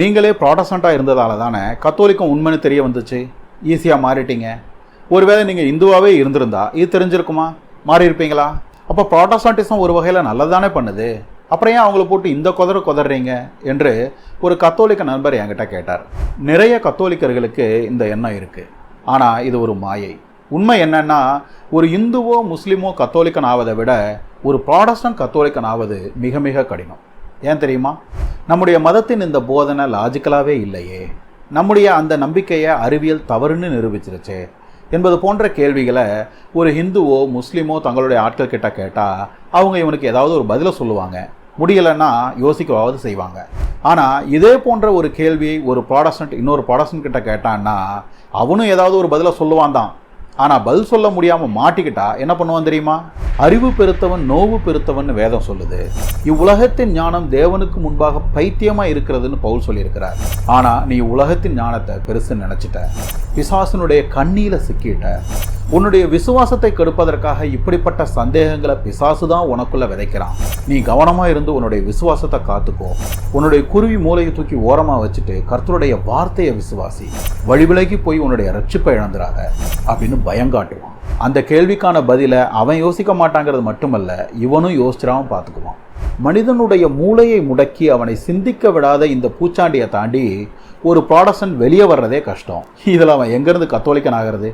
நீங்களே ப்ராடஸ்டண்ட்டாக இருந்ததால தானே கத்தோலிக்கம் உண்மைன்னு தெரிய வந்துச்சு? ஈஸியாக மாறிட்டீங்க. ஒருவேளை நீங்கள் இந்துவாகவே இருந்திருந்தா இது தெரிஞ்சிருக்குமா? மாறி இருப்பீங்களா அப்போ ப்ராட்டஸ்டாண்டிசம் ஒரு வகையில் நல்லதானே பண்ணுது. அப்புறம் ஏன் அவங்கள போட்டு இந்த குதற குதறீங்க? என்று ஒரு கத்தோலிக்க நண்பர் என்கிட்ட கேட்டார். நிறைய கத்தோலிக்கர்களுக்கு இந்த எண்ணம் இருக்குது ஆனால் இது ஒரு மாயை. உண்மை என்னன்னா ஒரு இந்துவோ முஸ்லீமோ கத்தோலிக்கன் ஆவதை விட ஒரு ப்ராடஸ்டன்ட் கத்தோலிக்கன் ஆவது மிக மிக கடினம். ஏன் தெரியுமா? நம்முடைய மதத்தின் இந்த போதனை லாஜிக்கலாகவே இல்லையே. நம்முடைய அந்த நம்பிக்கையை அறிவியல் தவறுன்னு நிரூபிச்சிருச்சே என்பது போன்ற கேள்விகளை ஒரு ஹிந்துவோ முஸ்லீமோ தங்களுடைய ஆட்கள் கிட்ட கேட்டால் அவங்க இவனுக்கு ஏதாவது ஒரு பதிலை சொல்லுவாங்க. முடியலைன்னா யோசிக்கவாவது செய்வாங்க. ஆனால் இதே போன்ற ஒரு கேள்வியை ஒரு ப்ராடஸ்டன்ட் இன்னொரு ப்ராடஸ்டன்ட் கிட்ட கேட்டான்னா அவனும் ஏதாவது ஒரு பதிலை சொல்லுவான் தான் ஆனால் பதில் சொல்ல முடியாமல் மாட்டிக்கிட்டா என்ன பண்ணுவான் தெரியுமா? அறிவு பெருத்தவன் நோவு பெருத்தவன் வேதம் சொல்லுது. இவ்வுலகத்தின் ஞானம் தேவனுக்கு முன்பாக பைத்தியமாக இருக்கிறதுன்னு பவுல் சொல்லியிருக்கிறார். ஆனால் நீ உலகத்தின் ஞானத்தை பெருசு நினச்சிட்ட. பிசாசனுடைய கண்ணியில் சிக்கிட்ட. உன்னுடைய விசுவாசத்தை கெடுப்பதற்காக இப்படிப்பட்ட சந்தேகங்களை பிசாசு தான் உனக்குள்ள விதைக்கிறான். நீ கவனமாக இருந்து உன்னுடைய விசுவாசத்தை காத்துக்கோ. உன்னுடைய குருவி மூளையை தூக்கி ஓரமாக வச்சுட்டு கர்த்தருடைய வார்த்தையை விசுவாசி. வழிவிலகி போய் உன்னுடைய ரட்சிப்பை இழந்துடாத அப்படின்னு பயங்காட்டுவான் அந்த கேள்விக்கான பதிலை அவன் யோசிக்க மாட்டாங்கிறது மட்டுமல்ல இவனும் யோசிச்சிடாம பார்த்துக்குவான் மனிதனுடைய மூளையை முடக்கி அவனை சிந்திக்க விடாத இந்த பூச்சாண்டியை தாண்டி ஒரு ப்ராடக்ஷன் வெளியே வர்றதே கஷ்டம். இதில் அவன் எங்கேருந்து கத்தோலிக்கன் ஆகிறது